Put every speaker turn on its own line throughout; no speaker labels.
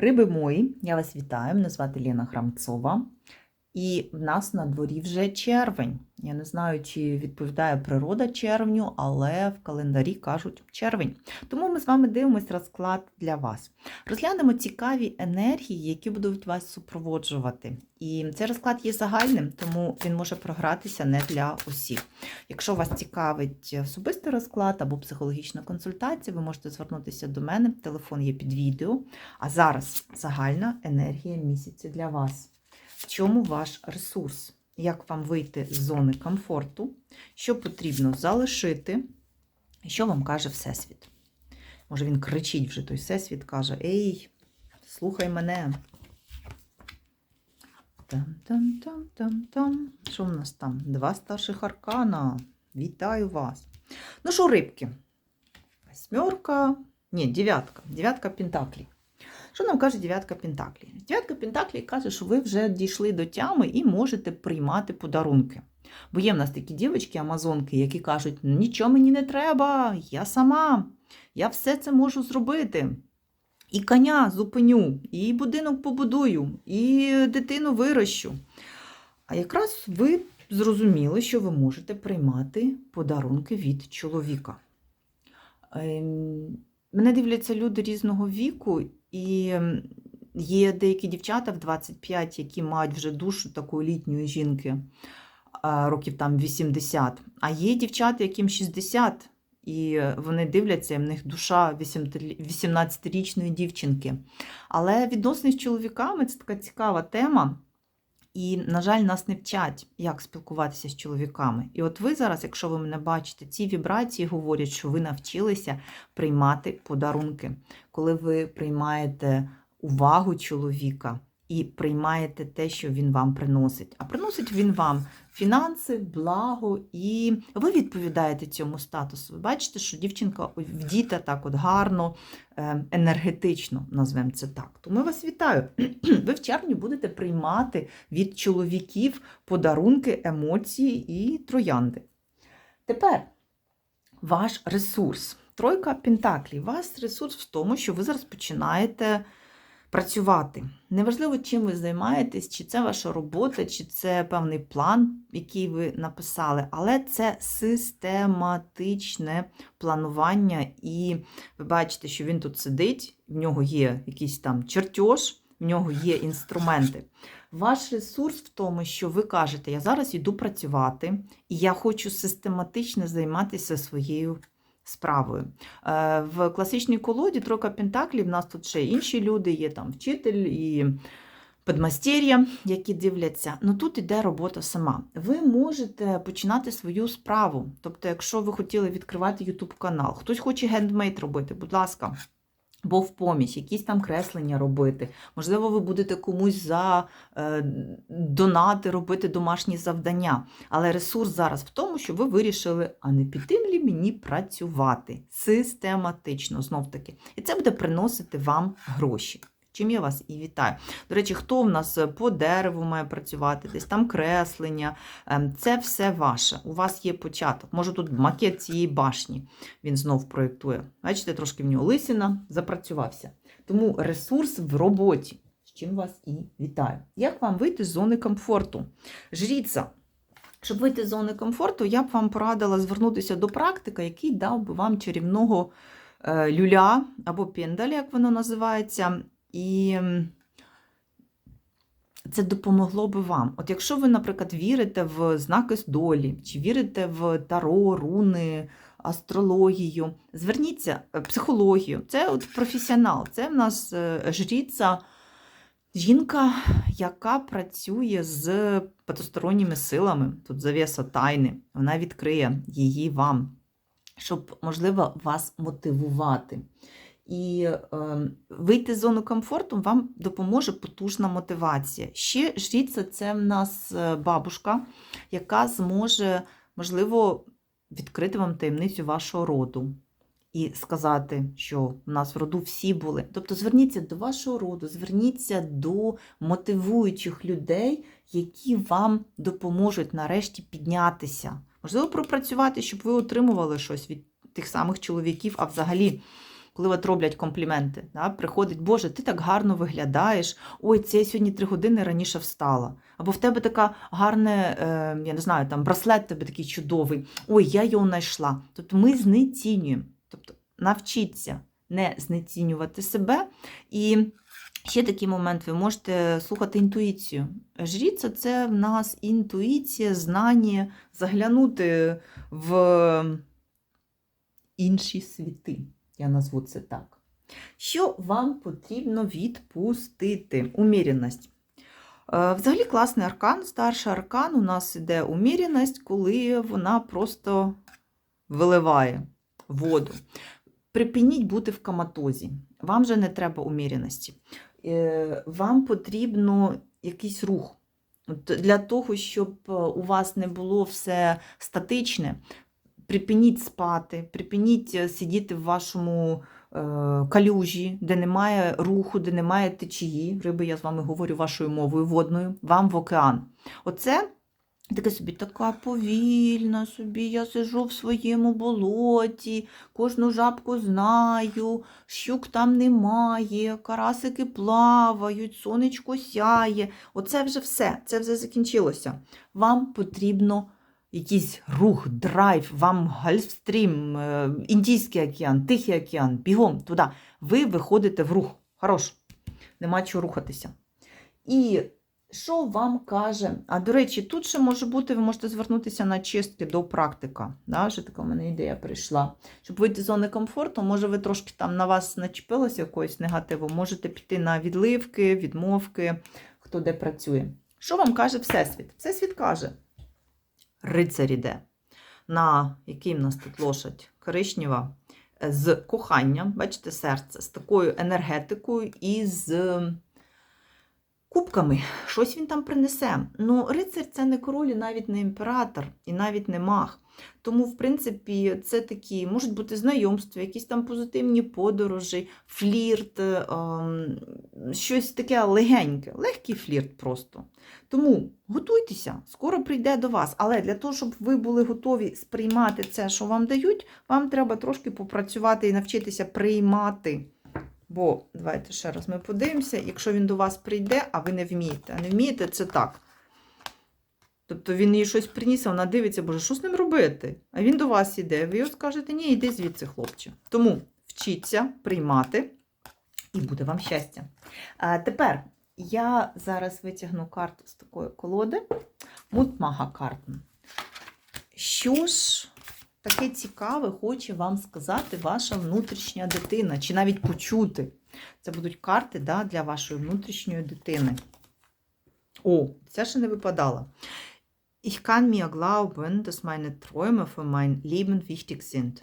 Риби мої, я вас вітаю. Мене звати Лена Храмцова. І в нас на дворі вже червень. Я не знаю, чи відповідає природа червню, але в календарі кажуть червень. Тому ми з вами дивимось розклад для вас. Розглянемо цікаві енергії, які будуть вас супроводжувати. І цей розклад є загальним, тому він може програтися не для усіх. Якщо вас цікавить особистий розклад або психологічна консультація, ви можете звернутися до мене. Телефон є під відео. А зараз загальна енергія місяця для вас. В чому ваш ресурс? Як вам вийти з зони комфорту? Що потрібно залишити? Що вам каже Всесвіт? Може, він кричить вже той Всесвіт, каже: Ей, слухай мене. Там-там-там-там-там. Що в нас там? Два старших аркана. Вітаю вас. Ну що, рибки? Восьмерка. Ні, дев'ятка. Дев'ятка пентаклів. Що нам каже дев'ятка Пентаклі? Дев'ятка Пентаклі каже, що ви вже дійшли до тями і можете приймати подарунки. Бо є в нас такі дівчатки, амазонки, які кажуть, нічого мені не треба, я сама, я все це можу зробити. І коня зупиню, і будинок побудую, і дитину вирощу. А якраз ви зрозуміли, що ви можете приймати подарунки від чоловіка. Ем, Мене дивляться люди різного віку, і є деякі дівчата в 25, які мають вже душу такої літньої жінки, років там 80. А є дівчата, яким 60, і вони дивляться, в них душа 18-річної дівчинки. Але відносини з чоловіками це така цікава тема. І, на жаль, нас не вчать, як спілкуватися з чоловіками. І от ви зараз, якщо ви мене бачите, ці вібрації говорять, що ви навчилися приймати подарунки. Коли ви приймаєте увагу чоловіка і приймаєте те, що він вам приносить. А приносить він вам фінанси, благо, і ви відповідаєте цьому статусу. Ви бачите, що дівчинка вдіта так от гарно, енергетично, назвемо це так. Тому я вас вітаю. Ви в червні будете приймати від чоловіків подарунки, емоції і троянди. Тепер ваш ресурс. Тройка Пентаклів. У вас ресурс в тому, що ви зараз починаєте працювати. Неважливо, чим ви займаєтесь, чи це ваша робота, чи це певний план, який ви написали, але це систематичне планування, і ви бачите, що він тут сидить, в нього є якийсь там чертеж, в нього є інструменти. Ваш ресурс в тому, що ви кажете, я зараз йду працювати, і я хочу систематично займатися своєю справою. Е, в класичній колоді тройка Пентаклів, в нас тут ще інші люди, є там вчитель і подмастер'я, які дивляться. Ну тут іде робота сама. Ви можете починати свою справу. Тобто, якщо ви хотіли відкривати YouTube канал, хтось хоче гендмейд робити, будь ласка. Бо в поміч, якісь там креслення робити. Можливо, ви будете комусь за е, донати робити домашні завдання. Але ресурс зараз в тому, що ви вирішили, а не піти лі мені працювати систематично, знов таки. І це буде приносити вам гроші. Чим я вас і вітаю. До речі, хто в нас по дереву має працювати, десь там креслення, це все ваше. У вас є початок. Може, тут макет цієї башні він знов проєктує. Бачите, трошки в нього лисина запрацювався. Тому ресурс в роботі. З чим вас і вітаю. Як вам вийти з зони комфорту? Жріться. Щоб вийти з зони комфорту, я б вам порадила звернутися до практика, який дав би вам чарівного е, люля або пендаля, як воно називається. І це допомогло би вам. От якщо ви, наприклад, вірите в знаки з долі, чи вірите в таро, руни, астрологію, зверніться е, психологію. Це от професіонал, це в нас е, жріця, жінка, яка працює з потусторонніми силами, тут завіса тайни, вона відкриє її вам, щоб, можливо, вас мотивувати. І е, вийти з зону комфорту вам допоможе потужна мотивація. Ще жріця це в нас е, бабушка, яка зможе, можливо, відкрити вам таємницю вашого роду. І сказати, що в нас в роду всі були. Тобто зверніться до вашого роду, зверніться до мотивуючих людей, які вам допоможуть нарешті піднятися. Можливо, пропрацювати, щоб ви отримували щось від тих самих чоловіків, а взагалі коли от роблять компліменти. Да? Приходить, Боже, ти так гарно виглядаєш. Ой, це я сьогодні три години раніше встала. Або в тебе така гарне, е, я не знаю, там браслет тебе такий чудовий. Ой, я його знайшла. Тобто ми знецінюємо. Тобто навчіться не знецінювати себе. І ще такий момент, ви можете слухати інтуїцію. Жріця це в нас інтуїція, знання, заглянути в інші світи. Я назву це так. Що вам потрібно відпустити? Уміряність. Е, Взагалі класний аркан, старший аркан. У нас іде уміряність, коли вона просто виливає воду. Припиніть бути в коматозі. Вам же не треба уміряності. Е, Вам потрібно якийсь рух. Для того, щоб е, у вас не було все статичне, припиніть спати, припиніть е, сидіти в вашому е, калюжі, де немає руху, де немає течії. Риби, я з вами говорю вашою мовою водною, вам в океан. Оце таке собі така повільна собі. Я сижу в своєму болоті, кожну жабку знаю, щук там немає, карасики плавають, сонечко сяє. Оце вже все, це вже закінчилося. Вам потрібно якийсь рух, драйв, вам гольфстрім, е, Індійський океан, Тихий океан, бігом туди. Ви виходите в рух. Хорош, нема чого рухатися. І що вам каже? А до речі, тут ще може бути, ви можете звернутися на чистки до практика. Да? Вже така в мене ідея прийшла. Щоб вийти з зони комфорту, може ви трошки там на вас начепилося якогось негативу, можете піти на відливки, відмовки, хто де працює. Що вам каже Всесвіт? Всесвіт каже, рицар іде. На який в нас тут лошадь? Коричнева. З коханням, бачите, серце, з такою енергетикою і з кубками. Щось він там принесе. Ну, рицар це не король, і навіть не імператор, і навіть не маг. Тому, в принципі, це такі можуть бути знайомства, якісь там позитивні подорожі, флірт, ем, щось таке легеньке, легкий флірт просто. Тому готуйтеся, скоро прийде до вас. Але для того, щоб ви були готові сприймати це, що вам дають, вам треба трошки попрацювати і навчитися приймати. Бо, давайте ще раз ми подивимося, якщо він до вас прийде, а ви не вмієте. А не вмієте, це так. Тобто він їй щось приніс, а вона дивиться, боже, що з ним робити? А він до вас іде. Ви його скажете, ні, йди звідси, хлопче. Тому вчіться приймати, і буде вам щастя. А тепер я зараз витягну карту з такої колоди. Мутмага карту. Що ж таке цікаве хоче вам сказати ваша внутрішня дитина, чи навіть почути. Це будуть карти да, для вашої внутрішньої дитини. О, ця ще не випадала. Ich kann mir glauben, dass meine Träume für mein Leben wichtig sind.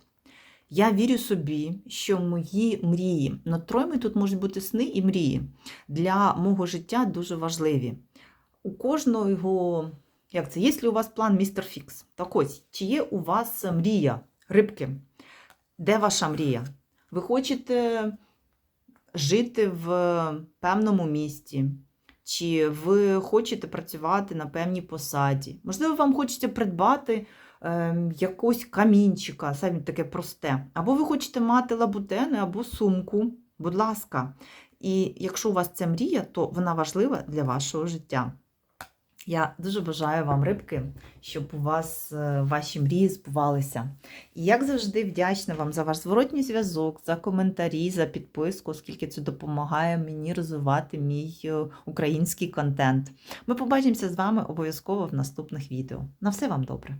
Я вірю собі, що мої мрії, но троми тут можуть бути сни і мрії, для мого життя дуже важливі. У кожного як це, є у вас план містер Фікс? Так ось, чи є у вас мрія, рибки? Де ваша мрія? Ви хочете жити в певному місті? Чи ви хочете працювати на певній посаді? Можливо, вам хочеться придбати е, якогось камінчика, саме таке просте. Або ви хочете мати лабутени, або сумку. Будь ласка. І якщо у вас це мрія, то вона важлива для вашого життя. Я дуже бажаю вам, рибки, щоб у вас е, ваші мрії збувалися. І як завжди, вдячна вам за ваш зворотній зв'язок, за коментарі, за підписку, оскільки це допомагає мені розвивати мій е, український контент. Ми побачимося з вами обов'язково в наступних відео. На все вам добре!